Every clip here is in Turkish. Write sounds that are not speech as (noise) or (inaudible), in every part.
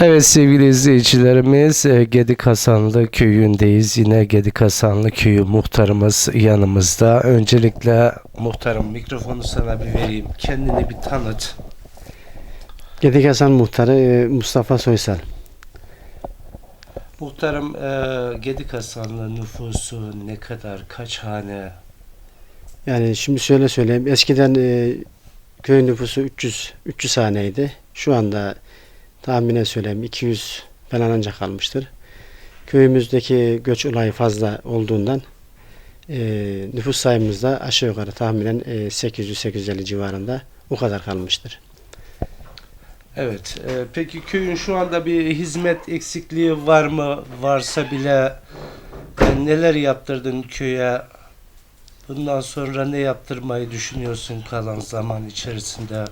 Evet sevgili izleyicilerimiz e, Gedik Hasanlı köyündeyiz. Yine Gedik Hasanlı köyü muhtarımız yanımızda. Öncelikle muhtarım mikrofonu sana bir vereyim. Kendini bir tanıt. Gedik Hasan Muhtarı e, Mustafa Soysal. Muhtarım e, Gedik Hasanlı nüfusu ne kadar, kaç hane? Yani şimdi şöyle söyleyeyim. Eskiden köy nüfusu 300 300 haneydi. Şu anda tahminen söyleyeyim 200 falan ancak kalmıştır. Köyümüzdeki göç olayı fazla olduğundan e, nüfus sayımız da aşağı yukarı tahminen e, 800-850 civarında o kadar kalmıştır. Evet. e, peki köyün şu anda bir hizmet eksikliği var mı? Varsa bile e, neler yaptırdın köye? Bundan sonra ne yaptırmayı düşünüyorsun kalan zaman içerisinde?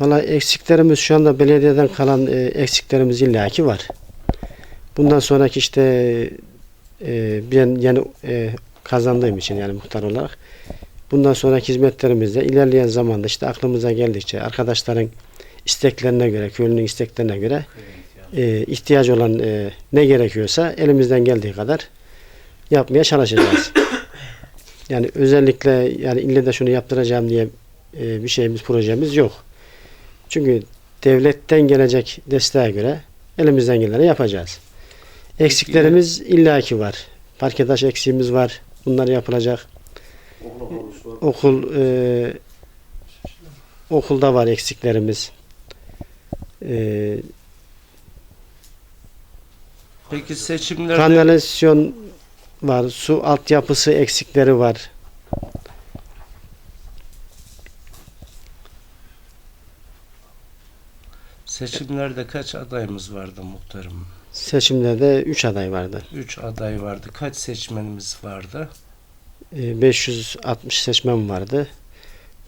Valla eksiklerimiz şu anda belediyeden kalan e, eksiklerimiz illaki var. Bundan sonraki işte e, ben yeni e, kazandığım için yani muhtar olarak bundan sonraki hizmetlerimizde ilerleyen zamanda işte aklımıza geldikçe arkadaşların isteklerine göre, köylünün isteklerine göre e, ihtiyacı olan ne gerekiyorsa elimizden geldiği kadar yapmaya çalışacağız. (coughs) Yani özellikle yani ille de şunu yaptıracağım diye bir şeyimiz, projemiz yok. Çünkü devletten gelecek desteğe göre elimizden geleni yapacağız. Eksiklerimiz illaki var. Parkedaş eksiğimiz var. Bunlar yapılacak. Okul e, okulda var eksiklerimiz. E, Peki seçimlerde kanalizasyon var. Su altyapısı eksikleri var. Seçimlerde kaç adayımız vardı muhtarım? Seçimlerde 3 aday vardı. 3 aday vardı. Kaç seçmenimiz vardı? E, 560 seçmen vardı.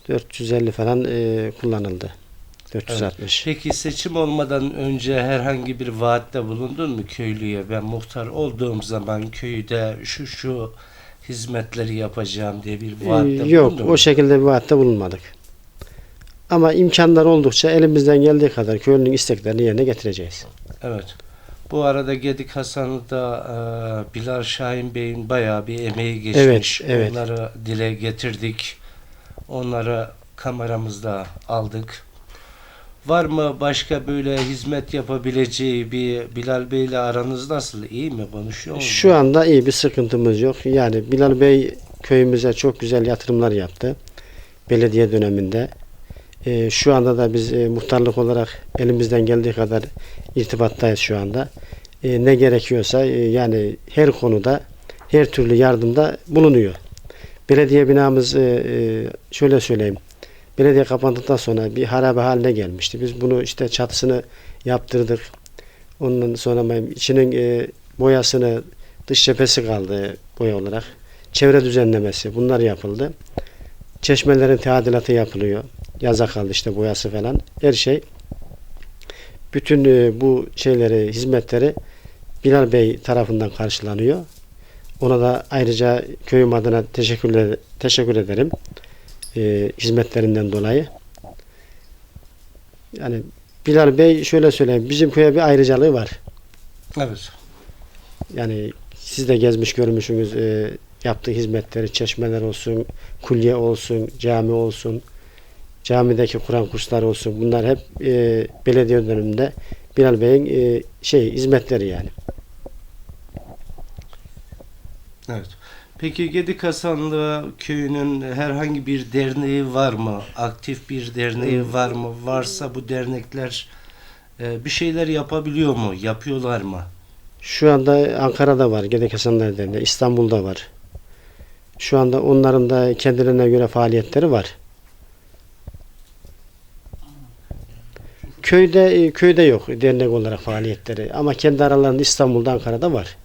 450 falan e, kullanıldı. 460. Peki seçim olmadan önce herhangi bir vaatte bulundun mu köylüye? Ben muhtar olduğum zaman köyde şu şu hizmetleri yapacağım diye bir vaatte Ee, Yok bulundun mu? o şekilde bir vaatte bulunmadık. Ama imkanlar oldukça elimizden geldiği kadar köylünün isteklerini yerine getireceğiz. Evet. Bu arada Gedik Hasan'da e, Bilal Şahin Bey'in bayağı bir emeği geçmiş. Evet, evet. Onları dile getirdik. Onları kameramızda aldık. Var mı başka böyle hizmet yapabileceği bir Bilal Bey ile aranız nasıl? İyi mi? Konuşuyor mu? Şu anda iyi bir sıkıntımız yok. Yani Bilal Bey köyümüze çok güzel yatırımlar yaptı. Belediye döneminde. Ee, şu anda da biz e, muhtarlık olarak elimizden geldiği kadar irtibattayız şu anda. Ee, ne gerekiyorsa e, yani her konuda her türlü yardımda bulunuyor. Belediye binamız e, e, şöyle söyleyeyim. Belediye kapandıktan sonra bir harabe haline gelmişti. Biz bunu işte çatısını yaptırdık. Ondan sonra içinin boyasını dış cephesi kaldı boya olarak. Çevre düzenlemesi bunlar yapıldı. Çeşmelerin tadilatı yapılıyor. Yaza kaldı işte boyası falan. Her şey bütün e, bu şeyleri, hizmetleri Bilal Bey tarafından karşılanıyor. Ona da ayrıca köyüm adına teşekkür, teşekkür ederim. E, hizmetlerinden dolayı. Yani Bilal Bey şöyle söyleyeyim. Bizim köye bir ayrıcalığı var. Evet. Yani siz de gezmiş görmüşsünüz e, yaptığı hizmetleri, çeşmeler olsun, kulye olsun, cami olsun, camideki Kur'an kursları olsun. Bunlar hep e, belediye döneminde Bilal Bey'in e, şey hizmetleri yani. Evet. Peki Gedik Hasanlı köyünün herhangi bir derneği var mı? Aktif bir derneği var mı? Varsa bu dernekler e, bir şeyler yapabiliyor mu? Yapıyorlar mı? Şu anda Ankara'da var, Gedek Hasanlar Derneği, İstanbul'da var. Şu anda onların da kendilerine göre faaliyetleri var. Köyde e, köyde yok dernek olarak faaliyetleri ama kendi aralarında İstanbul'da, Ankara'da var.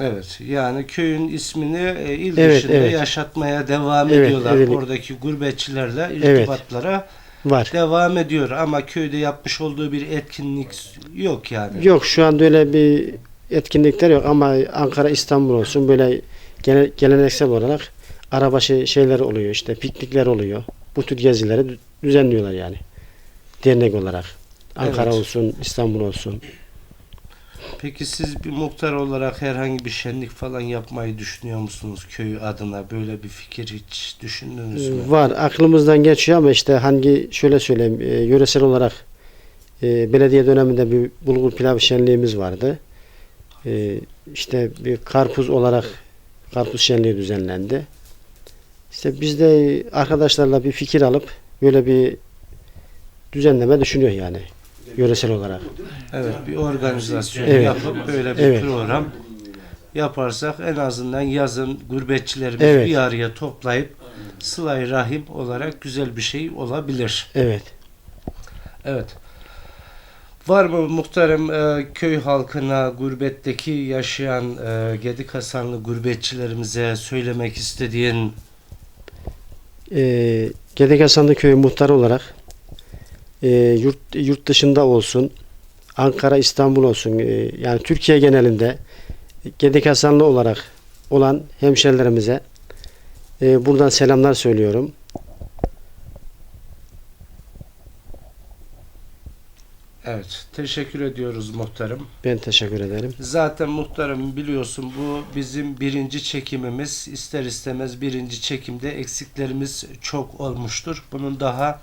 Evet. Yani köyün ismini e, il Evet, dışında evet. yaşatmaya devam Evet, ediyorlar. evet. Oradaki gurbetçilerle Evet. irtibatlara Var. devam ediyor ama köyde yapmış olduğu bir etkinlik yok yani. Yok şu anda öyle bir etkinlikler yok ama Ankara, İstanbul olsun böyle gene- geleneksel olarak arabaşı şeyler oluyor işte piknikler oluyor. Bu tür gezileri dü- düzenliyorlar yani dernek olarak. Ankara Evet. olsun, İstanbul olsun. Peki siz bir muhtar olarak herhangi bir şenlik falan yapmayı düşünüyor musunuz köy adına? Böyle bir fikir hiç düşündünüz mü? Ee, Var aklımızdan geçiyor ama işte hangi şöyle söyleyeyim e, yöresel olarak e, belediye döneminde bir bulgur pilav şenliğimiz vardı. E, işte bir karpuz olarak karpuz şenliği düzenlendi. İşte biz de arkadaşlarla bir fikir alıp böyle bir düzenleme düşünüyor yani yöresel olarak. Evet, bir organizasyon Evet. yapıp böyle bir Evet. program yaparsak en azından yazın gurbetçilerimizi Evet. bir araya toplayıp sıla rahim olarak güzel bir şey olabilir. Evet. Evet. Var mı muhtarım e, köy halkına, gurbetteki yaşayan e, Gedik Hasanlı gurbetçilerimize söylemek istediğin e, Gedek Hasanlı Köyü muhtarı olarak e, yurt, yurt dışında olsun, Ankara, İstanbul olsun, e, yani Türkiye genelinde Gedek Hasanlı olarak olan hemşerilerimize e, buradan selamlar söylüyorum. Evet, teşekkür ediyoruz muhtarım. Ben teşekkür ederim. Zaten muhtarım biliyorsun bu bizim birinci çekimimiz. İster istemez birinci çekimde eksiklerimiz çok olmuştur. Bunun daha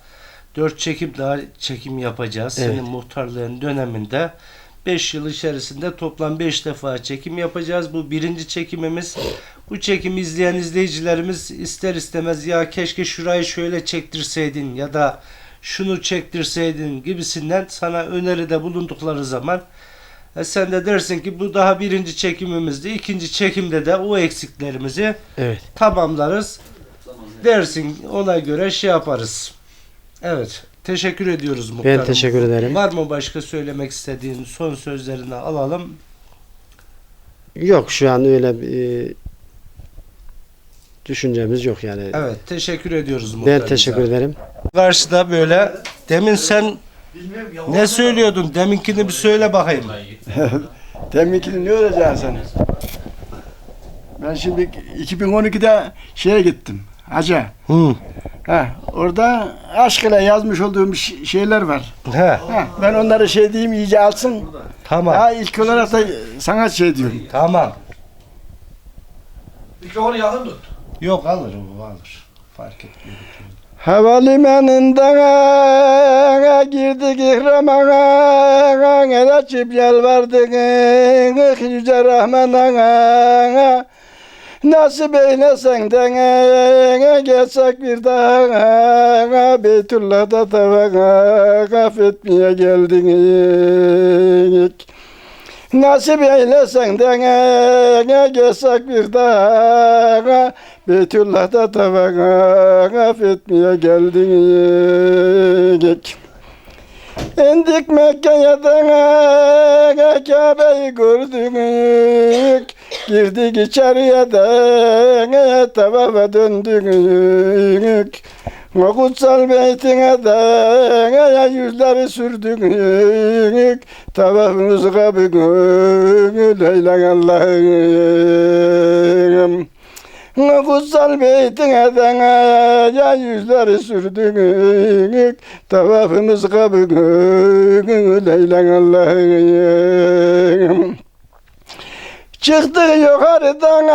dört çekim daha çekim yapacağız. Evet. Senin muhtarlığın döneminde 5 yıl içerisinde toplam 5 defa çekim yapacağız. Bu birinci çekimimiz. Bu çekimi izleyen izleyicilerimiz ister istemez ya keşke şurayı şöyle çektirseydin ya da şunu çektirseydin gibisinden sana öneride bulundukları zaman e sen de dersin ki bu daha birinci çekimimizdi. İkinci çekimde de o eksiklerimizi Evet. tamamlarız. Dersin ona göre şey yaparız. Evet. Teşekkür ediyoruz muhtarım. Ben teşekkür ederim. Var mı başka söylemek istediğin son sözlerini alalım. Yok şu an öyle bir e, düşüncemiz yok yani. Evet. Teşekkür ediyoruz muhtarım. Ben teşekkür ederim. Karşıda böyle demin sen ne söylüyordun? Deminkini bir söyle bakayım. (laughs) Deminkini ne öğreceksin sen? Ben şimdi 2012'de şeye gittim. Hacı. Hı. Ha, orada aşk ile yazmış olduğum ş- şeyler var. He. Ha, ben onları şey diyeyim iyice alsın. Tamam. Ha, ilk olarak da sana şey diyorum. Tamam. Mikrofonu yakın tut. Yok alır o alır. Fark etmiyor. Havalimanında girdik ihramana El açıp yalvardık Yüce Rahman'a. Nasip eylesen de Geçsek bir daha Beytullah'da tavana Affetmeye geldik. Nasip eylesen de geçsek bir daha Beytullah'da tavana affetmeye geldik. İndik Mekke'ye de Kabe'yi gördük. Girdik içeriye de tavafa döndük. O kutsal beytine de yüzleri sürdük. Tavafımız kabul eyle Allah'ım. Kutsal beytine de ya yüzleri sürdük. Tavafımız kabul eyle Allah'ım. Çıktık yukarıdan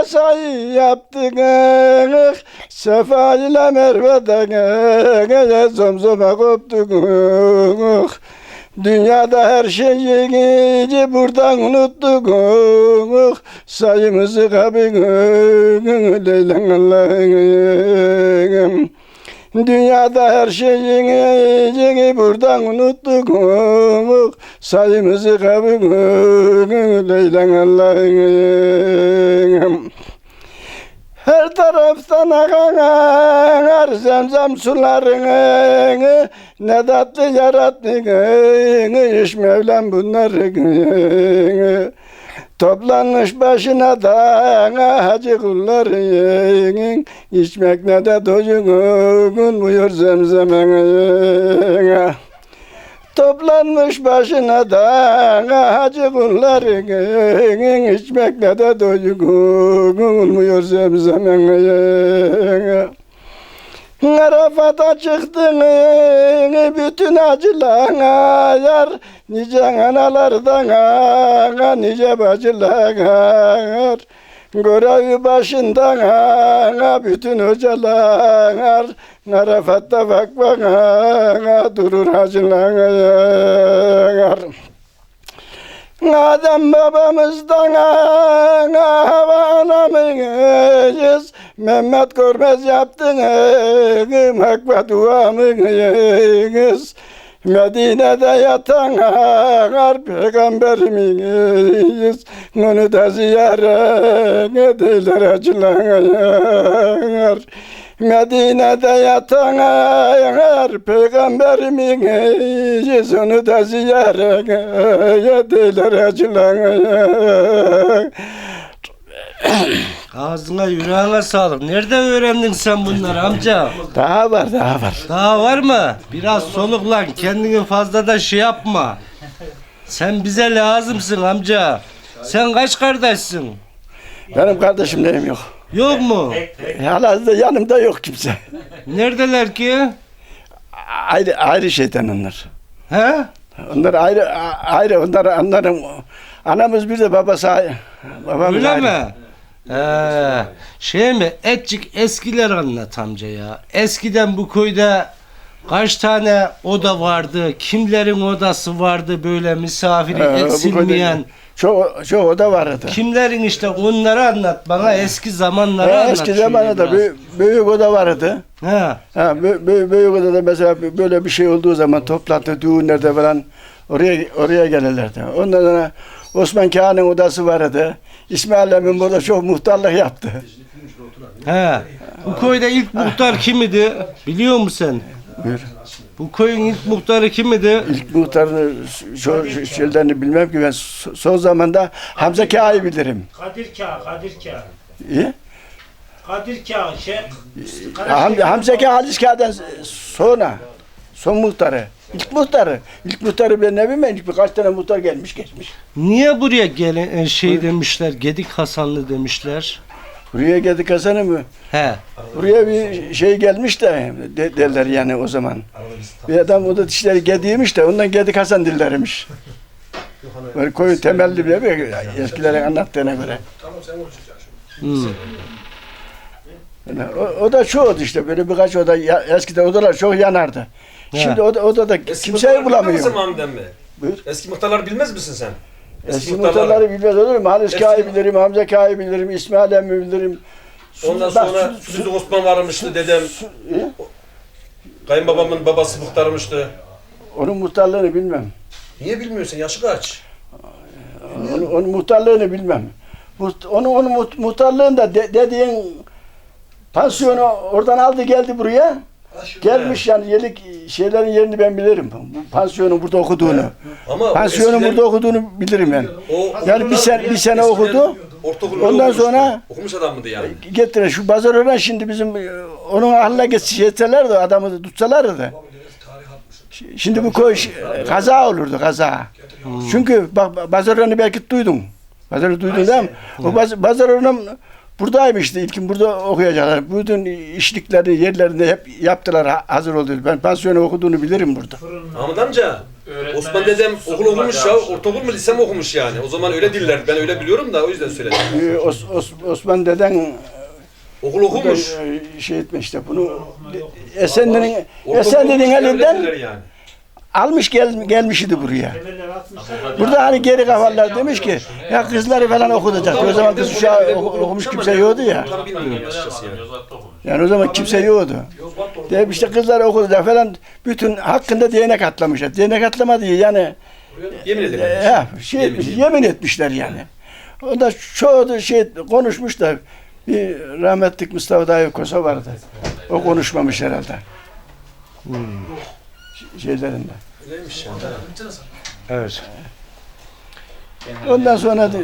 aşağı yaptık Sefa ile Merve'den zomzoma koptuk Dünyada her şeyi buradan unuttuk. Sayımızı kabul eylen Allah'ım Dünyada her şeyi buradan unuttuk. Sayımızı kabul eylen Allah'ım her taraftan akar zemzem sularını Ne tatlı yarattın iş Mevlam bunları Toplanmış başına da hacı kulların içmek ne de doygun buyur zemzemine Toplanmış başına da hacı kulların içmek ne de doygun buyur zemzemine Arafat'a çıktın bütün acılar yar Nice analardan nice bacılar Görevi başından ağa bütün hocalar Arafat'ta bak bana durur hacılar. Adem babamızdan hava anamıyız Mehmet Görmez yaptın hak ve duamıyız Medine'de yatan ağar peygamberimiz Onu da ziyaret edilir acılar Medine'de yatan ağar peygamberimiz Onu da ziyaret edilir acılar Ağzına yüreğine sağlık. Nerede öğrendin sen bunları amca? Daha var daha var Daha var mı? Biraz soluklan. Kendini fazla da şey yapma. Sen bize lazımsın amca. Sen kaç kardeşsin? Benim kardeşim neyim yok Yok mu? Hala da yanımda yok kimse Neredeler ki? Ayrı ayrı şeyden onlar He? Onlar ayrı ayrı onlar onların anamız bir de babası ayrı. Babamız Öyle ayrı. mi? Ee, şey mi? Etçik eskiler anlat amca ya. Eskiden bu köyde kaç tane oda vardı? Kimlerin odası vardı böyle misafiri Ee, bu eksilmeyen? Çok çok oda vardı. Kimlerin işte onları anlat bana eski zamanları Ee, anlat. eski şöyle zamanında biraz. büyük, büyük oda vardı. He. Ha, bü- bü- büyük odada mesela böyle bir şey olduğu zaman toplantı, düğünlerde falan oraya oraya gelirlerdi. Ondan sonra Osman Kağan'ın odası vardı. İsmail Emin burada çok muhtarlık yaptı. He. Bu köyde ilk muhtar kim idi? Biliyor musun sen? Buyur. Bu köyün ilk muhtarı kim idi? İlk muhtarın şu şeylerini bilmem ki ben so- son zamanda Hamza Kağan'ı bilirim. Kadir Kağ, Kadir Kağ. İyi. Kadir Kağ, şey... Ham Hamza Kağan Halis Kağan'dan sonra son muhtarı. İlk muhtarı. İlk muhtarı ben ne bileyim ilk birkaç tane muhtar gelmiş geçmiş. Niye buraya gelen e, şey demişler? Gedik Hasanlı demişler. Buraya geldik Hasan'ı mı? He. Buraya bir şey gelmiş de, de derler yani o zaman. Bir adam o da dişleri gediymiş de ondan Gedik Hasan dillermiş. Böyle koyun temelli bir bir eskilerin anlattığına göre. Hmm. Yani o, o da çoğu işte böyle birkaç oda ya, eskiden odalar çok yanardı. Şimdi oda, odada Eski kimseyi muhtarları bilmez misin bulamıyor. Mahmut emmi? Buyur. Eski muhtarları bilmez misin sen? Eski muhtarları bilmez olur mu? Halis Eski- bilirim, Hamza Kağ'ı bilirim, İsmail Emmi bilirim. Ondan Bak, sonra su- Sülüzü Osman varmıştı dedem. Kayınbabamın babası muhtarmıştı. Onun muhtarlığını bilmem. Niye bilmiyorsun? Yaşı kaç? Onun, onun muhtarlığını bilmem. Muht- Onun, onun muht- muhtarlığında de, dediğin pansiyonu oradan aldı geldi buraya. Gelmiş yani yelik şeylerin yerini ben bilirim. Bu pansiyonun burada okuduğunu. Ama o Pansiyonun eskiden- burada okuduğunu bilirim ben. o, Yani bir sene, bir sene eskiden okudu. ortaokulda Ondan okumuştu. sonra- okumuş adam mıydı yani? Getirin şu pazar öğren şimdi bizim e, onun ahlına geçseler de adamı da tutsalar da. Şi- Şimdi bu koy kaza olurdu kaza. Çünkü bak pazar öğreni belki duydun. Pazarı duydun değil mi? O paz- pazar öğreni buradaymıştı. İlkin burada okuyacaklar. Bütün işlikleri yerlerinde hep yaptılar ha- hazır oldu. Ben pansiyonu okuduğunu bilirim burada. Mahmut amca, Osman dedem okul okumuş ya, ortaokul mu lise mi okumuş yani? O zaman öyle diller, ben öyle biliyorum da o yüzden söyledim. Ee, Os- Os- Osman deden Okul bu da, okumuş. e, şey etme işte bunu okumuş, öyle elinden yani. Almış gel, gelmişti buraya. Temeller atmışlar. Burada hani geri kafalar demiş ki ya kızları falan okutacak. O zaman kız uşağı oku- okumuş kimse yoktu ya. Yani. O zaman kimse yoktu. Demiş işte kızları okutacak falan. Bütün hakkında değnek atlamışlar. Değnek atlama diye yani Yemin e, ha, şey Yemin etmiş, yemin etmişler yani. O da çoğu da şey konuşmuş da bir rahmetlik Mustafa Dayı Kosa vardı. O konuşmamış herhalde. Ş- Şeylerinde. Öyleymiş yani. Evet. Ondan sonra da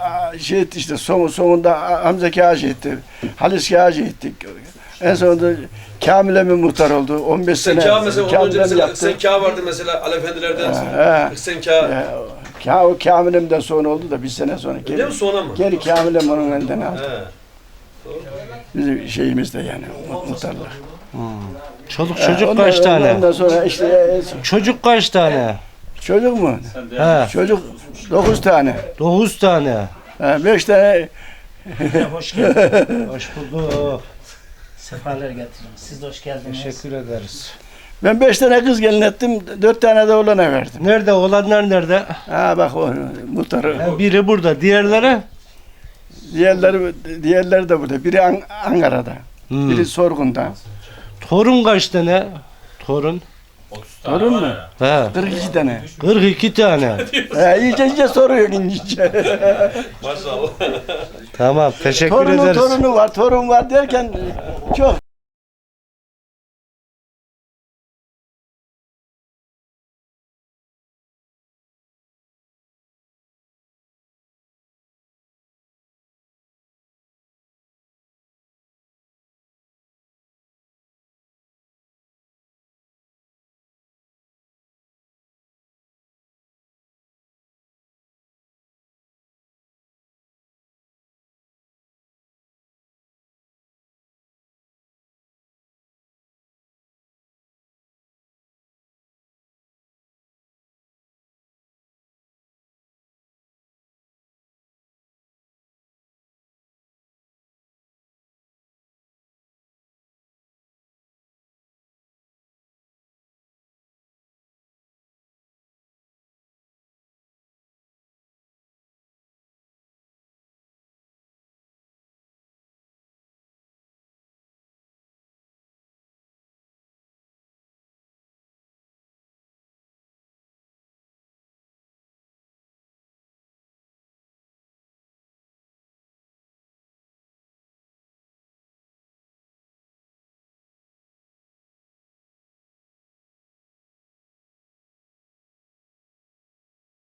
a, şey etti işte son, sonunda Hamza Kağacı etti. Halis Kağacı ettik. En sonunda Kamil Emin muhtar oldu. 15 Sen sene Kağ mesela ondan önce mesela yaptı. sen Kağ vardı mesela Ali Efendilerden. He. Sen. Ee, Ka, o Kamil Emin'den sonra oldu da bir sene sonra Öyle geri, mi sonra mı? geri Kamil Emin onun elinden aldı. He. Bizim şeyimizde yani mu- muhtarlık. Çoluk Ha, çocuk ondan- kaç tane? Ondan sonra işte e, Çocuk kaç tane? çocuk mu? He, Çocuk 9 tane. 9 tane. 5 tane Hoş geldin. (laughs) Hoş bulduk. Sefalar getirin. Siz de hoş geldiniz. Teşekkür ederiz. ben 5 tane kız gelin ettim. 4 tane de oğlana verdim. Nerede olanlar nerede? Ha bak o muhtarı. Ha, biri burada, diğerleri? Diğerleri diğerleri de burada. Biri An- Ankara'da. Hmm. Biri Sorgun'da. Torun kaç tane? Torun. Sorun mu? He, 42 tane. 42 tane. (laughs) Ha, iyice iyice soruyor iyice. Maşallah. Tamam, teşekkür Torunun ederiz. torunu var, torun var derken çok.